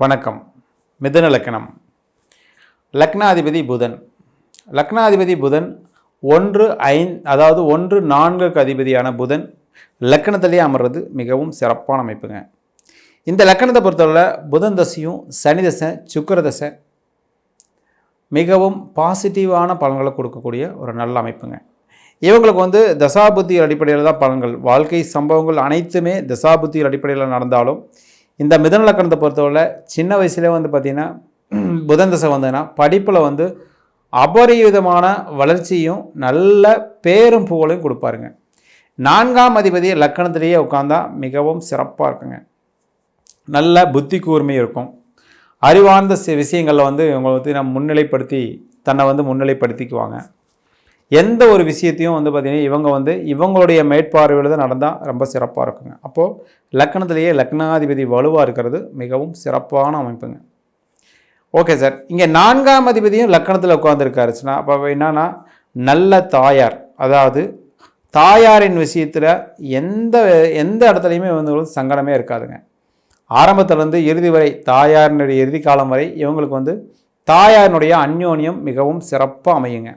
வணக்கம். மிதன லக்னம். லக்னாதிபதி புதன். லக்னாதிபதி புதன் ஒன்று ஐந் அதாவது ஒன்று நான்குக்கு அதிபதியான புதன் லக்கணத்திலே அமர்றது மிகவும் சிறப்பான அமைப்புங்க. இந்த லக்கணத்தை பொறுத்தவரை புதன் தசையும் சனி தசை சுக்கிர தசை மிகவும் பாசிட்டிவான பலன்களை கொடுக்கக்கூடிய ஒரு நல்ல அமைப்புங்க. இவங்களுக்கு வந்து தசாபுத்தி அடிப்படையில் தான் பலன்கள். வாழ்க்கை சம்பவங்கள் அனைத்துமே தசாபுத்தியில் அடிப்படையில் நடந்தாலும் இந்த மிதன லக்கணத்தை பொறுத்தவரை சின்ன வயசுலேயே வந்து பார்த்திங்கன்னா புதன் தசை வந்ததுன்னா படிப்பில் வந்து அபரிவிதமான வளர்ச்சியும் நல்ல பேரும் புகழையும் கொடுப்பாருங்க. நான்காம் அதிபதி லக்கணத்திலேயே உட்காந்தா மிகவும் சிறப்பாக இருக்குங்க. நல்ல புத்தி கூர்மை இருக்கும். அறிவார்ந்த சி விஷயங்களில் வந்து இவங்களை வந்து நம்ம முன்னிலைப்படுத்தி தன்னை வந்து முன்னிலைப்படுத்திக்குவாங்க. எந்த ஒரு விஷயத்தையும் வந்து பார்த்திங்கன்னா இவங்க வந்து இவங்களுடைய மேற்பார்வையில் தான் நடந்தால் ரொம்ப சிறப்பாக இருக்குங்க. அப்போது லக்கணத்திலேயே லக்னாதிபதி வலுவாக இருக்கிறது மிகவும் சிறப்பான அமைப்புங்க. Okay sir. இங்கே நான்காம் அதிபதியும் லக்கணத்தில் உட்காந்துருக்காருச்சுன்னா அப்போ என்னன்னா நல்ல தாயார். அதாவது தாயாரின் விஷயத்தில் எந்த எந்த இடத்துலையுமே வந்து சங்கடமே இருக்காதுங்க. ஆரம்பத்திலேருந்து இறுதி வரை தாயாரினுடைய இறுதி காலம் வரை இவங்களுக்கு வந்து தாயாரினுடைய அந்யோன்யம் மிகவும் சிறப்பாக அமையுங்க.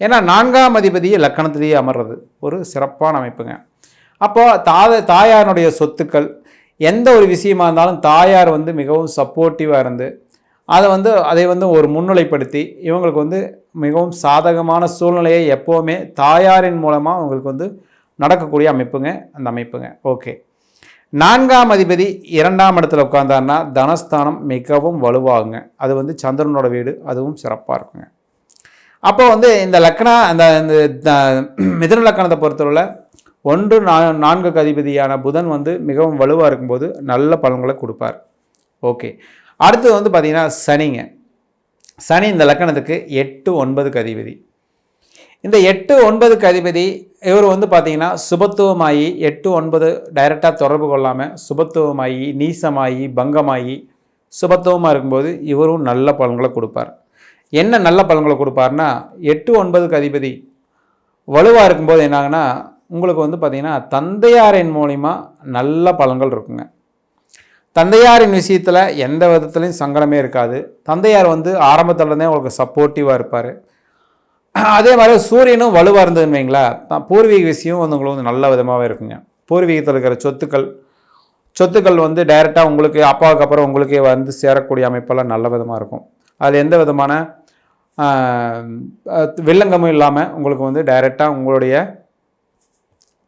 ஏன்னா நான்காம் அதிபதி லக்கணத்திலேயே அமர்றது ஒரு சிறப்பான அமைப்புங்க. அப்போ தாத தாயாரினுடைய சொத்துக்கள் எந்த ஒரு விஷயமா இருந்தாலும் தாயார் வந்து மிகவும் சப்போர்ட்டிவாக இருந்து அதை வந்து அதை வந்து ஒரு முன்னிலைப்படுத்தி இவங்களுக்கு வந்து மிகவும் சாதகமான சூழ்நிலையை எப்போவுமே தாயாரின் மூலமாக அவங்களுக்கு வந்து நடக்கக்கூடிய அமைப்புங்க அந்த அமைப்புங்க. ஓகே. நான்காம் அதிபதி இரண்டாம் இடத்துல உட்காந்தாருன்னா தனஸ்தானம் மிகவும் வலுவாகுங்க. அது வந்து சந்திரனோட வீடு அதுவும் சிறப்பாக இருக்குங்க. அப்போ வந்து இந்த லக்னா அந்த இந்த மிதன லக்கணத்தை பொறுத்தவரை ஒன்று நா நான்கு அதிபதியான புதன் வந்து மிகவும் வலுவாக இருக்கும்போது நல்ல பலன்களை கொடுப்பார். ஓகே. அடுத்தது வந்து பார்த்திங்கன்னா சனிங்க. சனி இந்த லக்கணத்துக்கு எட்டு ஒன்பதுக்கு அதிபதி. இந்த எட்டு ஒன்பதுக்கு அதிபதி இவர் வந்து பார்த்திங்கன்னா சுபத்துவமாயி எட்டு ஒன்பது டைரெக்டாக தொடர்பு கொள்ளாமல் சுபத்துவமாயி நீசமாயி பங்கமாயி சுபத்துவமாக இருக்கும்போது இவரும் நல்ல பலன்களை கொடுப்பார். என்ன நல்ல பலன்களை கொடுப்பார்னா எட்டு ஒன்பதுக்கு அதிபதி வலுவாக இருக்கும்போது என்னாகன்னா உங்களுக்கு வந்து பார்த்திங்கன்னா தந்தையாரின் மூலிமா நல்ல பலன்கள் இருக்குங்க. தந்தையாரின் விஷயத்தில் எந்த விதத்துலையும் சங்கடமே இருக்காது. தந்தையார் வந்து ஆரம்பத்துலேருந்தே உங்களுக்கு சப்போர்ட்டிவாக இருப்பார். அதே மாதிரி சூரியனும் வலுவாக இருந்ததுன்னு வைங்களேன் தான் பூர்வீக விஷயம் வந்து உங்களுக்கு வந்து நல்ல விதமாகவே இருக்குங்க. பூர்வீகத்தில் இருக்கிற சொத்துக்கள் சொத்துக்கள் வந்து டைரெக்டாக உங்களுக்கு அப்பாவுக்கு அப்புறம் உங்களுக்கே வந்து சேரக்கூடிய அமைப்பெல்லாம் நல்ல விதமாக இருக்கும். அது எந்த விதமான வில்லங்கமும் இல்லாமல் உங்களுக்கு வந்து டைரெக்டாக உங்களுடைய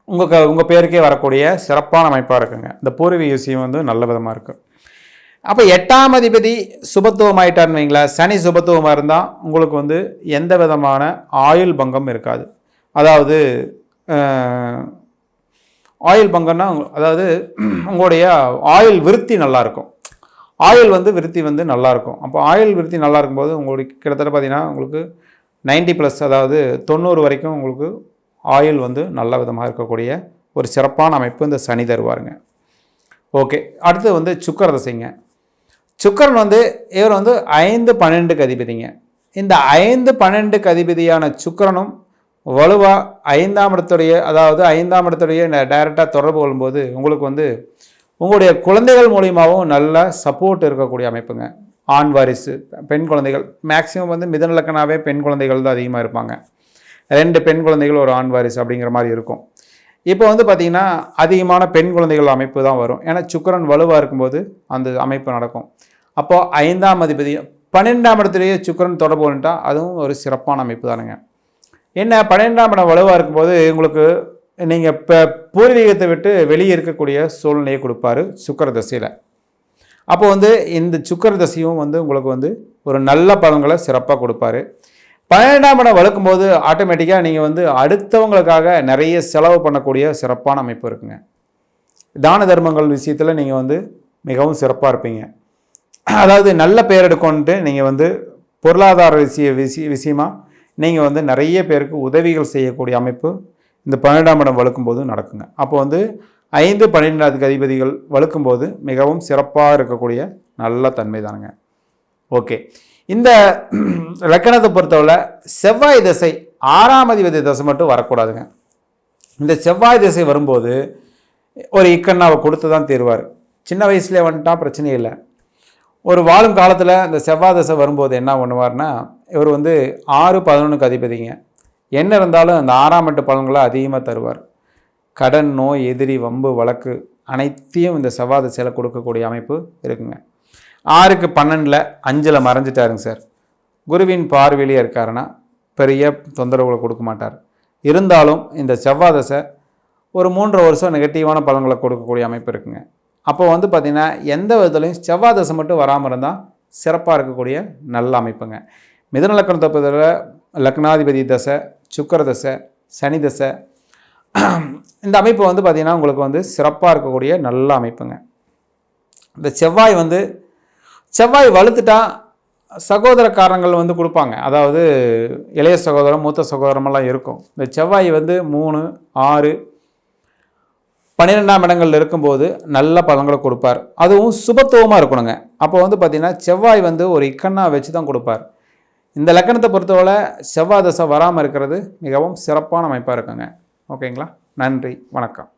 உங்கள் க உங்கள் பேருக்கே வரக்கூடிய சிறப்பான அமைப்பாக இருக்குங்க. இந்த பூர்வீக விஷயம் வந்து நல்ல விதமாக இருக்கும் அப்போ எட்டாம் அதிபதி சுபத்துவம் ஆயிட்டார்னு வைங்களேன். சனி சுபத்துவமாக இருந்தால் உங்களுக்கு வந்து எந்த விதமான ஆயுள் பங்கம் இருக்காது. அதாவது ஆயுள் பங்கம்னா அதாவது உங்களுடைய ஆயுள் விருத்தி நல்லாயிருக்கும் ஆயில் ஆயுள் வந்து விருத்தி வந்து நல்லாயிருக்கும். அப்போ ஆயுள் விருத்தி நல்லா இருக்கும்போது உங்களுக்கு கிட்டத்தட்ட பார்த்தீங்கன்னா உங்களுக்கு 90 ப்ளஸ் அதாவது தொண்ணூறு வரைக்கும் உங்களுக்கு ஆயுள் வந்து நல்ல விதமாக இருக்கக்கூடிய ஒரு சிறப்பான அமைப்பு இந்த சனி தருவாருங்க. ஓகே அடுத்து வந்து சுக்கர தசைங்க. சுக்கரன் வந்து இவர் வந்து ஐந்து பன்னெண்டுக்கு அதிபதிங்க. இந்த ஐந்து பன்னெண்டுக்கு அதிபதியான சுக்கரனும் வலுவாக ஐந்தாம் இடத்துடைய அதாவது ஐந்தாம் இடத்துடைய டைரெக்டாக தொடர்பு கொள்ளும்போது உங்களுக்கு வந்து உங்களுடைய குழந்தைகள் மூலியமாகவும் நல்ல சப்போர்ட் இருக்கக்கூடிய அமைப்புங்க. ஆண் வாரிசு பெண் குழந்தைகள். மேக்ஸிமம் வந்து மிதநலக்கனாவே பெண் குழந்தைகள் தான் அதிகமாக இருப்பாங்க. ரெண்டு பெண் குழந்தைகள் ஒரு ஆண் வாரிசு அப்படிங்கிற மாதிரி இருக்கும். இப்போ வந்து பார்த்திங்கன்னா அதிகமான பெண் குழந்தைகள் அமைப்பு தான் வரும். ஏன்னா சுக்கிரன் வலுவாக இருக்கும்போது அந்த அமைப்பு நடக்கும். அப்போது ஐந்தாம் அதிபதி பன்னெண்டாம் இடத்துலேயே சுக்கிரன் தொடர்பு அதுவும் ஒரு சிறப்பான அமைப்பு தானுங்க. என்ன பன்னெண்டாம் இடம் வலுவாக இருக்கும்போது உங்களுக்கு நீங்கள் இப்போ பூர்வீகத்தை விட்டு வெளியே இருக்கக்கூடிய சூழ்நிலையை கொடுப்பாரு சுக்கிர தசையில். அப்போ வந்து இந்த சுக்கிர தசையும் வந்து உங்களுக்கு வந்து ஒரு நல்ல பலன்களை சிறப்பாக கொடுப்பாரு. பன்னெண்டாம் இடம் வளர்க்கும்போது ஆட்டோமேட்டிக்காக நீங்கள் வந்து அடுத்தவங்களுக்காக நிறைய செலவு பண்ணக்கூடிய சிறப்பான அமைப்பு இருக்குங்க. தான தர்மங்கள் விஷயத்தில் நீங்கள் வந்து மிகவும் சிறப்பாக இருப்பீங்க. அதாவது நல்ல பெயர் எடுக்கணுன்ட்டு நீங்கள் வந்து பொருளாதார விஷய விஷய விஷயமா நீங்கள் வந்து நிறைய பேருக்கு உதவிகள் செய்யக்கூடிய அமைப்பு இந்த பன்னெண்டாம் இடம் வழுக்கும்போது நடக்குங்க. அப்போ வந்து ஐந்து பன்னிரெண்டாவது அதிபதிகள் வழுக்கும்போது மிகவும் சிறப்பாக இருக்கக்கூடிய நல்ல தன்மை தானுங்க. ஓகே. இந்த லக்கணத்தை பொறுத்தவரை செவ்வாய் திசை ஆறாம் அதிபதி தசை மட்டும் வரக்கூடாதுங்க. இந்த செவ்வாய் திசை வரும்போது ஒரு இக்கண்ணாவை கொடுத்து தான் தீர்வார். சின்ன வயசுலேயே வந்துட்டா பிரச்சனை இல்லை. ஒரு வாழும் காலத்தில் இந்த செவ்வாய் தசை வரும்போது என்ன பண்ணுவார்னா இவர் வந்து ஆறு பதினொன்றுக்கு அதிபதிங்க. என்ன இருந்தாலும் அந்த ஆறாம் எட்டு பலன்களை அதிகமாக தருவார். கடன் நோய் எதிரி வம்பு வழக்கு அனைத்தையும் இந்த செவ்வாய் திசையில் கொடுக்கக்கூடிய அமைப்பு இருக்குங்க. ஆறுக்கு பன்னெண்டில் அஞ்சில் மறைஞ்சிட்டாருங்க சார். குருவின் பார்வையிலே இருக்காருன்னா பெரிய தொந்தரவுகளை கொடுக்க மாட்டார். இருந்தாலும் இந்த செவ்வாய் தசை ஒரு மூன்றரை வருஷம் நெகட்டிவான பலன்களை கொடுக்கக்கூடிய அமைப்பு இருக்குங்க. அப்போ வந்து பார்த்திங்கன்னா எந்த விதத்துலையும் செவ்வாய் தசை மட்டும் வராமல் இருந்தால் சிறப்பாக இருக்கக்கூடிய நல்ல அமைப்புங்க. மிதநலக்கணத்தை பொறுத்தவரை லக்னாதிபதி தசை சுக்கர தசை சனி தசை. இந்த அமைப்பு வந்து பார்த்திங்கன்னா உங்களுக்கு வந்து சிறப்பாக இருக்கக்கூடிய நல்ல அமைப்புங்க. இந்த செவ்வாய் வந்து செவ்வாய் வலுத்துட்டா சகோதர காரணங்கள் வந்து கொடுப்பாங்க. அதாவது இளைய சகோதரம் மூத்த சகோதரமெல்லாம் இருக்கும். இந்த செவ்வாய் வந்து மூணு ஆறு பன்னிரெண்டாம் இடங்களில் இருக்கும்போது நல்ல பலன்களை கொடுப்பார். அதுவும் சுபத்துவமாக இருக்கணுங்க. அப்போ வந்து பார்த்திங்கன்னா செவ்வாய் வந்து ஒரு இக்கண்ணா வச்சு தான் கொடுப்பார். இந்த லக்கணத்தை பொறுத்தவரை செவ்வாய் தசை வராமல் இருக்கிறது மிகவும் சிறப்பான அமைப்பாக இருக்குங்க. ஓகேங்களா? நன்றி. வணக்கம்.